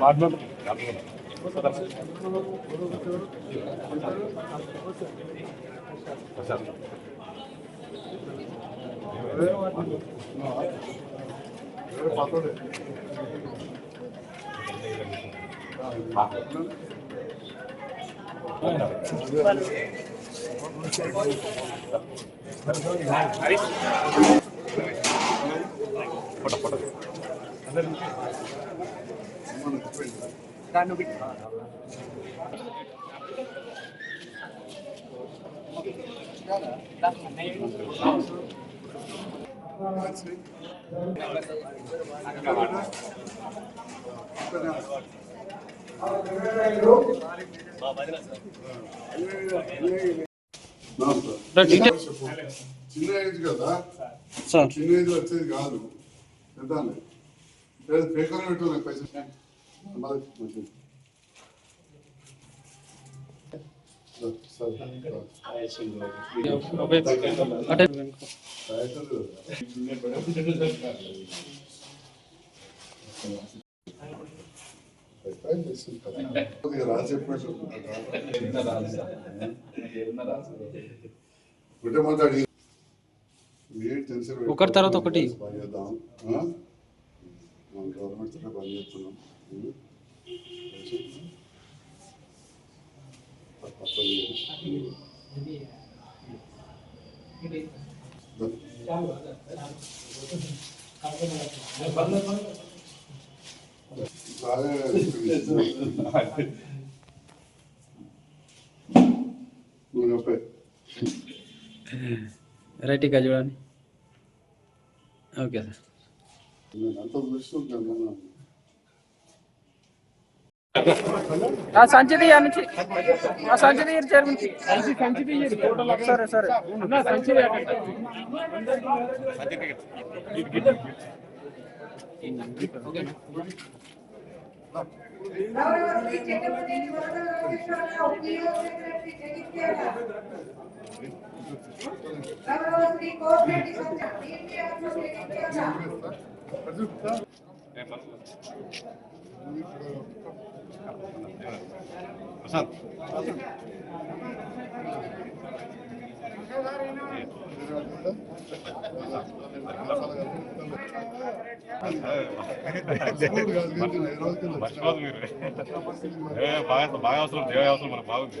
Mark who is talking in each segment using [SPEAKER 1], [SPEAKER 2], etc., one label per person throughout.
[SPEAKER 1] Doctor sir పాతోడే? నమస్తే. చిన్న age కదా?
[SPEAKER 2] సార్.
[SPEAKER 1] చిన్న ఏజ్ వచ్చేది కాదు. ఎంత పేపర్ పెట్టు నాకు పైసలు రాసి చెప్పినట్టు ఒకటే మాట్లాడి బాగా నువ్వు చెప్పే
[SPEAKER 2] రైట్ ఇక చూడండి. ఓకే సార్
[SPEAKER 1] నేను అంత చూస్తుంటాను నేను.
[SPEAKER 2] ఆ సంచి తీయ నుంచి ఆ సంచి తీయ చైర్ నుంచి. సంచి తీయ సరే సరే సంచి
[SPEAKER 1] ప్రసాద్
[SPEAKER 3] మర్చిపోదు మీరు బాగా బాగా అవసరం దేవ అవసరం మనకు బాగుంది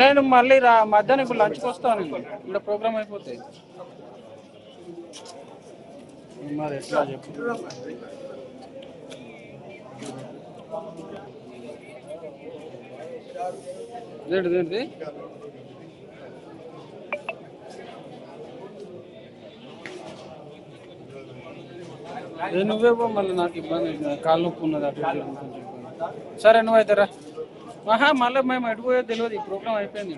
[SPEAKER 2] నేను మళ్ళీ రా మధ్యాహ్నం ఇప్పుడు లంచ్కి వస్తాను. ఇక్కడ ప్రోగ్రామ్ అయిపోతే. మరి ఎట్లా చెప్పు? ఏంటిది నువ్వే పో మళ్ళీ నాకు ఇబ్బంది. కాళ్ళు నొప్పి ఉన్నది అట్లా సరే నువ్వు అయితే సరే నువ్వైతే రా. ఆహా మళ్ళీ మేము ఎటుపోయో తెలియదు ఈ ప్రోగ్రామ్ అయిపోయింది.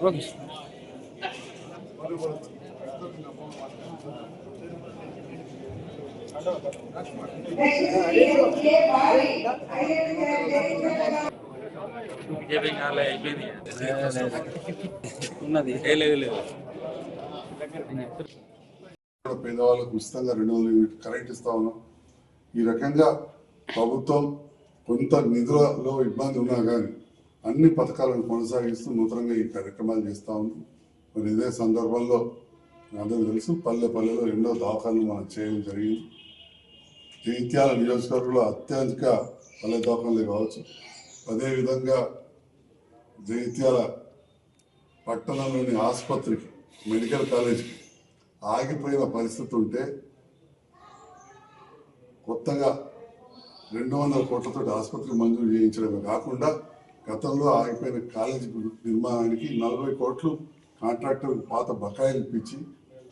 [SPEAKER 2] ఓకే ఉన్నది.
[SPEAKER 1] కూడా పేదవాళ్ళకు ఉచితంగా రెండు వందల యూనిట్ కరెంట్ ఇస్తా ఉన్నాం. ఈ రకంగా ప్రభుత్వం కొంత నిధులలో ఇబ్బంది ఉన్నా కానీ అన్ని పథకాలను కొనసాగిస్తూ నూతనంగా ఈ కార్యక్రమాలు చేస్తూ ఉంది. మరి ఇదే సందర్భంలో అందరూ తెలుసు పల్లె పల్లెలో ఎన్నో దాఖలు మనం చేయడం జరిగింది. జైత్యాల నియోజకవర్గంలో అత్యధిక పల్లె దాఖలు కావచ్చు. అదేవిధంగా జైత్యాల పట్టణంలోని ఆసుపత్రికి మెడికల్ కాలేజీకి ఆగిపోయిన పరిస్థితి ఉంటే కొత్తగా రెండు వందల కోట్లతో ఆసుపత్రి మంజూరు చేయించడమే కాకుండా గతంలో ఆగిపోయిన కాలేజీ నిర్మాణానికి నలభై కోట్లు కాంట్రాక్టర్ పాత బకాయిలు ఇప్పించి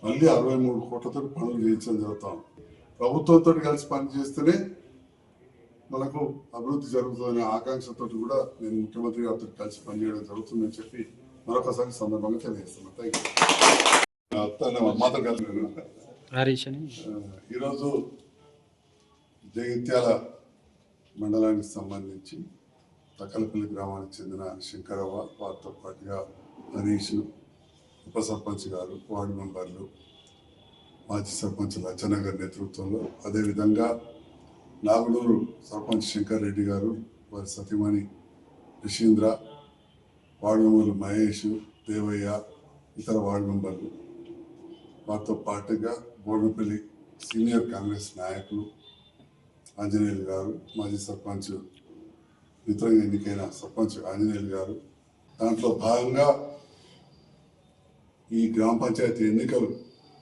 [SPEAKER 1] మళ్ళీ అరవై మూడు కోట్లతో పనులు చేయించడం జరుగుతాం ప్రభుత్వంతో కలిసి పనిచేస్తేనే మనకు అభివృద్ధి జరుగుతుందనే ఆకాంక్షతో కూడా నేను ముఖ్యమంత్రి గారితో కలిసి పనిచేయడం జరుగుతుందని చెప్పి మరొకసారి సందర్భంగా తెలియజేస్తున్నాను. థ్యాంక్ యూ ఈరోజు జగిత్యాల మండలానికి సంబంధించి తక్కలపల్లి గ్రామానికి చెందిన శంకరవ్వ వారితో పాటుగా హరీష్ ఉప సర్పంచ్ గారు వార్డు మెంబర్లు మాజీ సర్పంచ్ లచ్చన్న గారి నేతృత్వంలో అదేవిధంగా నాగులూరు సర్పంచ్ శంకర్ రెడ్డి గారు వారి సతీమణి రిషీంద్ర వార్డు మెంబర్లు మహేష్ దేవయ్య ఇతర వార్డు మెంబర్లు. వారితో పాటుగా బోర్నపల్లి సీనియర్ కాంగ్రెస్ నాయకులు ఆంజనేయులు గారు మాజీ సర్పంచ్ నూతనంగా ఎన్నికైన సర్పంచ్ ఆంజనేయులు గారు. దాంట్లో భాగంగా ఈ గ్రామ పంచాయతీ ఎన్నికలు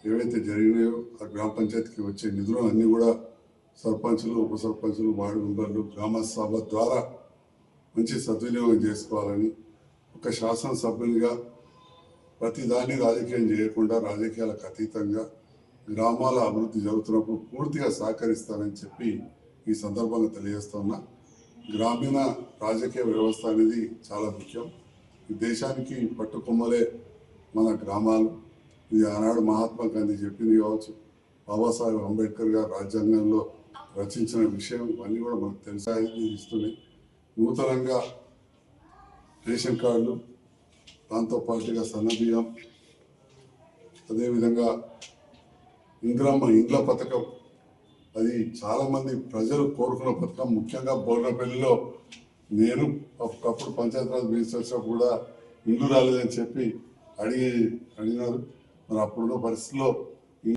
[SPEAKER 1] ఏవైతే జరిగినాయో ఆ గ్రామ పంచాయతీకి వచ్చే నిధులు అన్నీ కూడా సర్పంచులు ఉప సర్పంచులు వార్డు మెంబర్లు గ్రామ సభ ద్వారా మంచి సద్వినియోగం చేసుకోవాలని ఒక శాసనసభ్యునిగా ప్రతి దాన్ని రాజకీయం చేయకుండా రాజకీయాలకు అతీతంగా గ్రామాల అభివృద్ధి జరుగుతున్నప్పుడు పూర్తిగా సహకరిస్తానని చెప్పి ఈ సందర్భంగా తెలియజేస్తున్నా గ్రామీణ రాజకీయ వ్యవస్థ అనేది చాలా ముఖ్యం. ఈ దేశానికి పట్టుకొమ్మలే మన గ్రామాలు. ఇది ఆనాడు మహాత్మా గాంధీ చెప్పింది కావచ్చు బాబాసాహెబ్ అంబేద్కర్ గారు రాజ్యాంగంలో రచించిన విషయం ఇవన్నీ కూడా మనకు తెలిసాయి ఇస్తున్నాయి. నూతనంగా రేషన్ కార్డులు దాంతో పాటుగా సన్నబియ్యం అదేవిధంగా ఇంద్రమ్మ ఇండ్ల పథకం అది చాలా మంది ప్రజలు కోరుకున్న పథకం. ముఖ్యంగా బోర్నపల్లిలో నేను ఒకప్పుడు పంచాయతీరాజ్ మినిస్టర్స్ కూడా ఇల్లు రాలేదని చెప్పి అడిగి అడిగినారు. మరి అప్పుడున్న పరిస్థితిలో